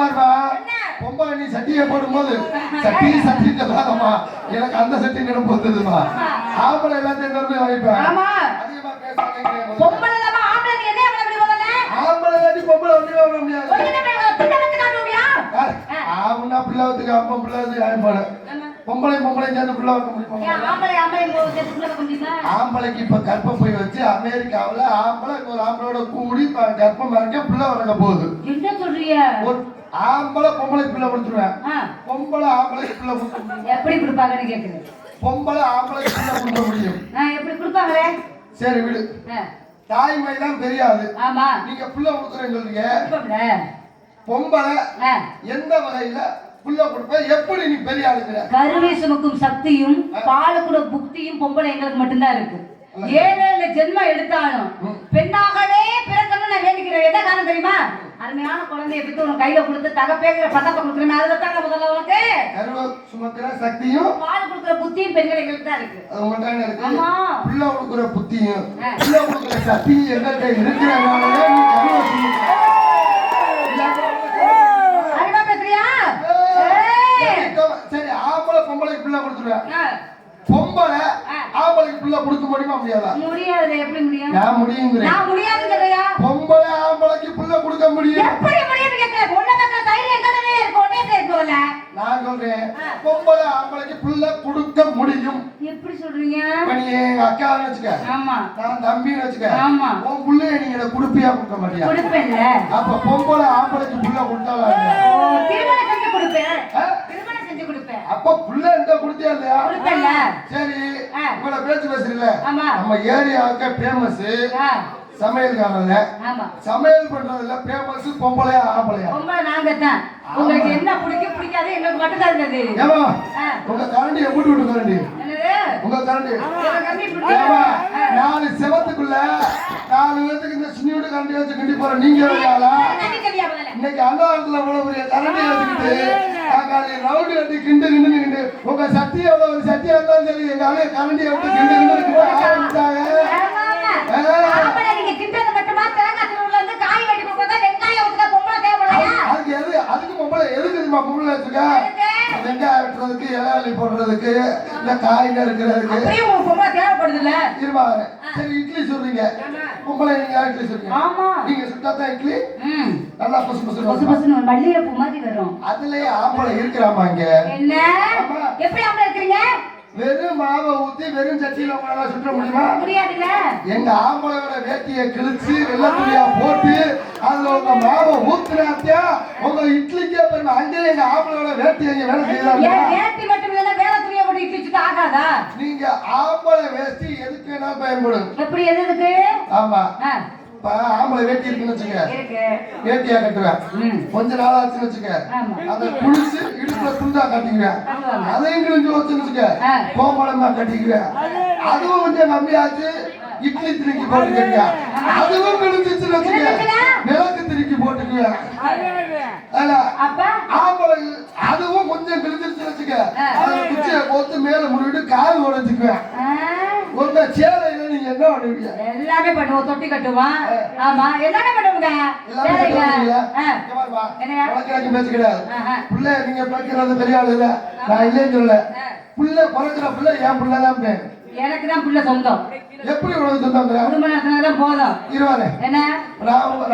என்ன? பொம்பளை நீ சட்டியை போடும்போது சட்டி சட்டி சொல்லாதம்மா எனக்கு அந்த சட்டி நினைப்பு வந்ததுமா ஆம்பளை எல்லாத்தையும் பொம்பளை இல்லாம ஆம்பளை கட்டி பொம்பளை ஒண்ணுமே பண்ண முடியாது ஆவுன்னா பிள்ளாவத்துக்கு அப்பா பிள்ளாவது ஆயப்பாடு பொம்பளை பொம்பளை சேர்ந்து பிள்ளை வைக்க முடியுமா? ஆம்பளைக்கு இப்ப கர்ப்பம் போய் வச்சு அமெரிக்காவுல ஆம்பளை ஒரு ஆம்பளோட கூடி கர்ப்பம் இருக்க பிள்ளை வளர்க்க போகுது. என்ன சொல்றீங்க? ஆம்பளை பொம்பளை பிள்ளை கொடுத்துருவேன். பொம்பளை ஆம்பளை பிள்ளை எப்படி கொடுப்பாங்கன்னு கேக்குறேன் பொம்பளை ஆம்பளை பிள்ளை கொடுக்க முடியும். எப்படி கொடுப்பாங்களே? சரி விடு. தாய்மை தான் தெரியாது. ஆமா. நீங்க புள்ள கொடுக்குறேன்னு சொல்றீங்க. பொம்பளை எந்த வகையில புள்ள கொடுப்ப? எப்படி நீ பெரிய ஆளுங்கிற கருவை சுமக்கும் சக்தியும் பால் கூட புக்தியும் பொம்பளை எங்களுக்கு மட்டும்தான் இருக்கு. ஏழு ஏழு ஜென்மம் எடுத்தாலும் பெண்ணாகவே பிறக்கணும்னு நான் வேண்டிக்கிறேன். என்ன காரணம் தெரியுமா? அருமையான குழந்தைய பெற்று உனக்கு கையில கொடுத்து தகப்பேங்கிற பட்டத்தை கொடுக்குறேன் அதுல தாங்க முதல்ல உனக்கு? கருவ சுமக்கிற சக்தியும் பால் கொடுக்குற புத்தியும் பெண்கள் தான் இருக்கு. அது உங்கள்கிட்ட இருக்கு. ஆமா. புள்ள கொடுக்குற புத்தியும். புள்ள கொடுக்குற சக்தியும் எங்கள்கிட்ட இருக்கிறனால நீ கருவ சுமக்கிற. அறிவா பேசுறியா. சரி ஆம்பளை பொம்பளைக்கு பிள்ளை கொடுத்துருவேன். ஆ, பொம்பளை ஆம்பளைக்கு பிள்ளை கொடுக்க முடியுமா முடியாதா? முடியாதுல எப்படி முடியும்? நான் முடியுங்கிறேன். நான் முடியாதுங்கறையா? பொம்பளை ஆம்பளைக்கு பிள்ளை கொடுக்க முடியும் எப்படி முடியும் கேட்கிறேன் உன்ன பக்கம் தைரியம் எங்கே இருக்கு ஒன்னே இருக்கும்ல நான் சொல்றேன் பொம்பளை ஆம்பளைக்கு கொடுக்க முடியும். எப்படி சொல்றீங்க? இப்ப நீ எங்க அக்கான்னு வச்சுக்க. ஆமா. நான் தம்பின்னு வச்சுக்க. ஆமா. உன் பிள்ளைய நீங்க எனக்கு கொடுப்பியா கொடுக்க மாட்டியா? கொடுப்பேன்ல. அப்ப பொம்பளை ஆம்பளைக்கு புள்ள கொடுத்தாலும் திருமணம் செஞ்சு கொடுப்பேன்? திருமணம் செஞ்சு கொடுப்பேன் அப்ப புள்ள எந்த கொடுத்தியா இல்லையா? கொடுப்பேன்ல. சரி. இவ்வளவு பேச்சு ஆமா. நம்ம ஏரியாவுக்கு ஃபேமஸ் சமையல்காரங்க ஆமா. சமையல் பண்றதுல ஃபேமஸ் பொம்பளையா ஆம்பளையா? பொம்பளை நாங்க தான் உங்களுக்கு என்ன பிடிக்கும் பிடிக்காது எங்களுக்கு மட்டும் தான் இருந்தது. ஏமா உங்க கரண்டி எப்படி விட்டு கரண்டி? உங்க கரண்டி. ஏமா நாலு செவத்துக்குள்ள நாலு பேத்துக்கு இந்த சின்ன வீடு கரண்டி வச்சு கிண்டி போற நீங்க இன்னைக்கு அண்ணாத்துல இவ்வளவு பெரிய கரண்டி வச்சுக்கிட்டு ரவுண்டு கட்டி கிண்டு கிண்டு கிண்டு உங்க சட்டி எவ்வளவு ஒரு சட்டியா இருந்தாலும் சரி எங்க கரண்டியை விட்டு கிண்டு கிண்டு கிண்டு ஆரம்பிச்சாங்க ஆமா, ஆமா. ஆம்பளை நீங்க கிண்டது மட்டுமா தேங்காய் திருவுல இருந்து காய் வெட்டி கொடுத்தா வெங்காயம் ஊத்துக்க பொம்பளை தேவையா அதுக்கு எது அதுக்கு பொம்பளை எதுக்கு தெரியுமா பொம்பளை வச்சுக்க வெங்காயம் அள்ளி போடுறதுக்கு இல்ல காய் நறுக்கிறதுக்கு இருப்பாங்க சரி இட்லி சொல்றீங்க. பொம்பளை நீங்க இட்லி சொல்றீங்க. ஆமா. நீங்க சுட்டாதான் இட்லி? நல்லா பசு பசு பொசு ஒரு மல்லிகைப்பூ மாதிரி வரும். அதுலயே ஆம்பளை இருக்கிறாமா இங்க? என்ன. எப்படி ஆம்பளை இருக்கிறீங்க? வெறும் மாவை ஊத்தி வெறும் சட்டியில உங்களால சுற்ற முடியுமா? முடியாதுல்ல. எங்க ஆம்பளையோட வேட்டியை கிழிச்சு வெள்ளை துணியா போட்டு அதுல உங்க மாவை ஊத்துனாத்தியா உங்க இட்லிக்கே பெருமை அங்கேயே எங்க ஆம்பளையோட வேட்டி எங்க வேலை செய்யறாங்க ஏன் வேட்டி மட்டும் இல்லைன்னா வேற துணியை போட்டு இட்லி சுட்டு ஆகாதா? நீங்க ஆம்பளை வேஷ்டி எதுக்கு வேணாலும் பயன்படும்? எப்படி எது இருக்கு ஆமா. ஆம்பளை வேட்டி இருக்குன்னு வச்சுக்க இருக்கு. வேட்டியா கட்டுவேன். ம். கொஞ்ச நாள் ஆச்சுன்னு வச்சுக்க ஆமா. அதை குளிச்சு இடுப்புல துண்டா கட்டிக்குவேன். அதையும் கிழிஞ்சு வச்சுன்னு வச்சுக்க ஆ. கோமளமா கட்டிக்குவேன். அதுவும் கொஞ்சம் கம்மியாச்சு. இட்லி திருக்கி போட்டுக்கங்க அதுவும் கிழிஞ்சிச்சுன்னு வச்சுக்க? விளக்கு திருக்கி போட்டுக்குவேன். அப்ப ஆம்பளை அதுவும் கொஞ்சம் கிழிஞ்சிருச்சுன்னு வச்சுக்க ஆ. அதை குச்சியை கோத்து மேல முறிவிட்டு கால் உடைச்சுக்குவேன் ஆ, உங்க சேலையில நீங்க என்ன பண்ணுவீங்க? எல்லாமே பண்ணுவோம் தொட்டி கட்டுவோம். ஆமா எல்லாமே பண்ணுவோங்க? உனக்கு எனக்கு பேச்சு கிடையாது. புள்ள நீங்க பேசுறது பெரிய ஆளு இல்ல நான் இல்லைன்னு சொல்லல. ஆ. புள்ள பிறக்கிற புள்ள என் புள்ள தான் பேர். எனக்கு தான் புள்ள சொந்தம். எப்படி உனக்கு சொந்தங்கிற குடும்ப நடத்தினதான் போதும். இருவாரு. என்ன?